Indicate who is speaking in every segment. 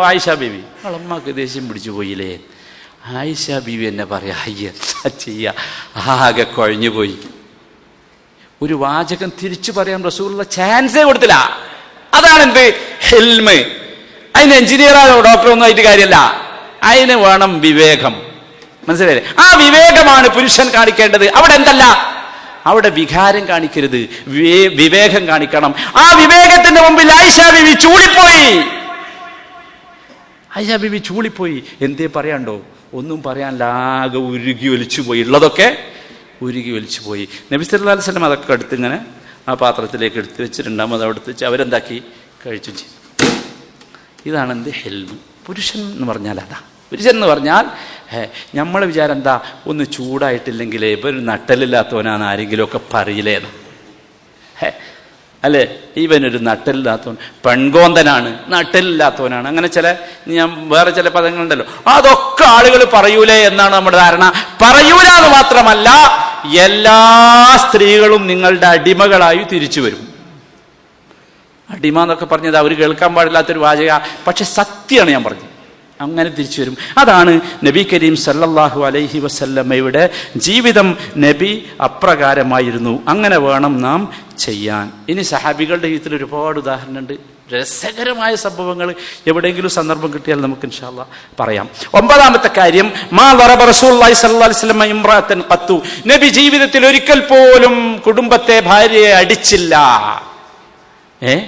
Speaker 1: ആയിഷ ബീവി. അളമ്മക്ക് ദേഷ്യം പിടിച്ചു പോയില്ലേ? ആയിഷ ബീവി എന്നെ പറയാ "അയ്യ, എന്താ ചെയ്യ? ആകെ കുഴഞ്ഞു പോയി. ഒരു വാചകം തിരിച്ചു പറയാൻ റസൂലുള്ള ചാൻസേ കൊടുത്തില്ല. അതാണ് എന്ത് ഹെൽമ് അതിന് എഞ്ചിനീയറോ ഡോക്ടറോ ഒന്നും ആയിട്ട് കാര്യമല്ല അതിന് വേണം വിവേകം. മനസ്സിലായില്ലേ? ആ വിവേകമാണ് പുരുഷൻ കാണിക്കേണ്ടത്. അവിടെ എന്തല്ല? അവിടെ വികാരം കാണിക്കരുത്. വിവേകം കാണിക്കണം. ആ വിവേകത്തിന്റെ മുമ്പിൽ ആയിഷ ബിവി ചൂളിപ്പോയി. ആയിഷ ബിബി ചൂളിപ്പോയി. എന്തേ പറയാണ്ടോ? ഒന്നും പറയാനില്ല ആകെ ഉരുകി ഒലിച്ചു പോയി. ഉള്ളതൊക്കെ ഉരുകി ഒലിച്ചു പോയി. നബി സല്ലല്ലാഹു അലൈഹി വസല്ലം അതൊക്കെ എടുത്ത് ഇങ്ങനെ ആ പാത്രത്തിലേക്ക് എടുത്ത് വെച്ച് രണ്ടാമത് അവിടെ വെച്ച് അവരെന്താക്കി? കഴിച്ചു ചെയ്തു ഇതാണ് എന്ത് ഹെൽമ്. പുരുഷൻ എന്ന് പറഞ്ഞാൽ അതാ. പുരുഷൻ എന്ന് പറഞ്ഞാൽ നമ്മൾ വിചാരം എന്താ? ഒന്ന് ചൂടായിട്ടില്ലെങ്കിൽ ഒരു നട്ടലില്ലാത്തവനാണ് ആരെങ്കിലുമൊക്കെ പറയില്ലേന്ന്. അല്ലേ? ഇവനൊരു നട്ടലില്ലാത്തവൻ പെൺകോന്തനാണ് നട്ടലില്ലാത്തവനാണ് അങ്ങനെ ചില ഞാൻ വേറെ ചില പദങ്ങളുണ്ടല്ലോ. അതൊക്കെ ആളുകൾ പറയൂലേ എന്നാണ് നമ്മുടെ ധാരണ. പറയൂല എന്ന് മാത്രമല്ല എല്ലാ സ്ത്രീകളും നിങ്ങളുടെ അടിമകളായി തിരിച്ചു വരും. അടിമ എന്നൊക്കെ പറഞ്ഞത് അവർ കേൾക്കാൻ പാടില്ലാത്തൊരു വാചക. പക്ഷെ സത്യമാണ് ഞാൻ പറഞ്ഞത്. അങ്ങനെ തിരിച്ചു വരും. അതാണ് നബി കരീം സല്ലല്ലാഹു അലൈഹി വസല്ലമ്മയുടെ ജീവിതം നബി അപ്രകാരമായിരുന്നു. അങ്ങനെ വേണം നാം ചെയ്യാൻ. ഇനി സഹാബികളുടെ ജീവിതത്തിൽ ഒരുപാട് ഉദാഹരണമുണ്ട് രസകരമായ സംഭവങ്ങൾ എവിടെയെങ്കിലും സന്ദർഭം കിട്ടിയാൽ നമുക്ക് ഇൻഷാല്ല പറയാം. ഒമ്പതാമത്തെ കാര്യം മാ വറബ വസല്ലം ഇംറാത്തൻ ഖത്തു. നബി ജീവിതത്തിൽ ഒരിക്കൽ പോലും കുടുംബത്തെ ഭാര്യയെ അടിച്ചില്ല. ഏ?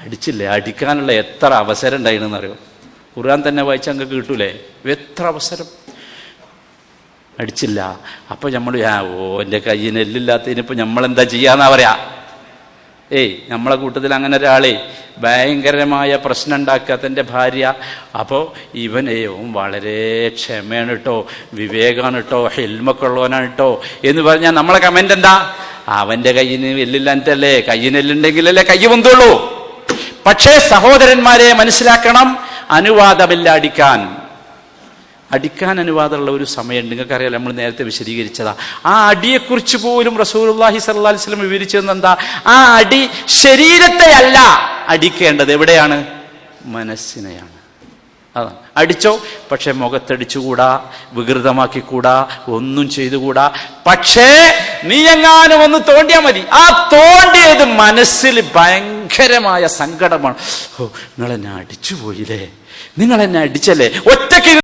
Speaker 1: അടിച്ചില്ലേ. അടിക്കാനുള്ള എത്ര അവസരം ഉണ്ടായിരുന്നു അറിയോ ഖുർആൻ തന്നെ വായിച്ചാൽ അങ്ങ് കിട്ടൂലേ? എത്ര അവസരം? അടിച്ചില്ല. അപ്പോൾ നമ്മൾ ആ ഓ എന്റെ കയ്യിന് നമ്മൾ നമ്മളെന്താ ചെയ്യാന്നാ പറയാ? ഏയ് നമ്മളെ കൂട്ടത്തിൽ അങ്ങനെ ഒരാളെ ഭയങ്കരമായ പ്രശ്നം ഉണ്ടാക്കാത്തന്റെ ഭാര്യ. അപ്പോൾ ഇവനെയും വളരെ ക്ഷമയാണ് കേട്ടോ വിവേകമാണ് കേട്ടോ ഹെൽമൊക്കെ ഉള്ളവനാണ് കേട്ടോ എന്ന് പറഞ്ഞാൽ നമ്മളെ കമന്റ് എന്താ? അവന്റെ കയ്യിന് എല്ലില്ലാഞ്ഞിട്ടല്ലേ? കയ്യിന് എല്ലുണ്ടെങ്കിലല്ലേ കൈ പൊന്തുള്ളൂ. പക്ഷേ സഹോദരന്മാരെ മനസ്സിലാക്കണം അനുവാദമില്ല അടിക്കാൻ അടിക്കാൻ അനുവാദമുള്ള ഒരു സമയമുണ്ട്. നിങ്ങൾക്കറിയാലോ നമ്മൾ നേരത്തെ വിശദീകരിച്ചതാ. ആ അടിയെക്കുറിച്ച് പോലും റസൂലുള്ളാഹി സ്വല്ലല്ലാഹി അലൈഹി വസല്ലം വിവരിച്ചത് എന്താ? ആ അടി ശരീരത്തെ അല്ല അടിക്കേണ്ടത്. എവിടെയാണ്? മനസ്സിനെയാണ്. അതാണ്. അടിച്ചോ? പക്ഷെ മുഖത്തടിച്ചുകൂടാ വികൃതമാക്കിക്കൂടാ ഒന്നും ചെയ്തുകൂടാ. പക്ഷേ നീ എങ്ങാനും ഒന്ന് തോണ്ടിയാ മതി. ആ തോണ്ടിയത് മനസ്സിൽ ഭയങ്കരമായ സങ്കടമാണ്. ഓ നിങ്ങൾ എന്നെ അടിച്ചു നിങ്ങൾ എന്നെ അടിച്ചല്ലേ? ഒറ്റയ്ക്ക്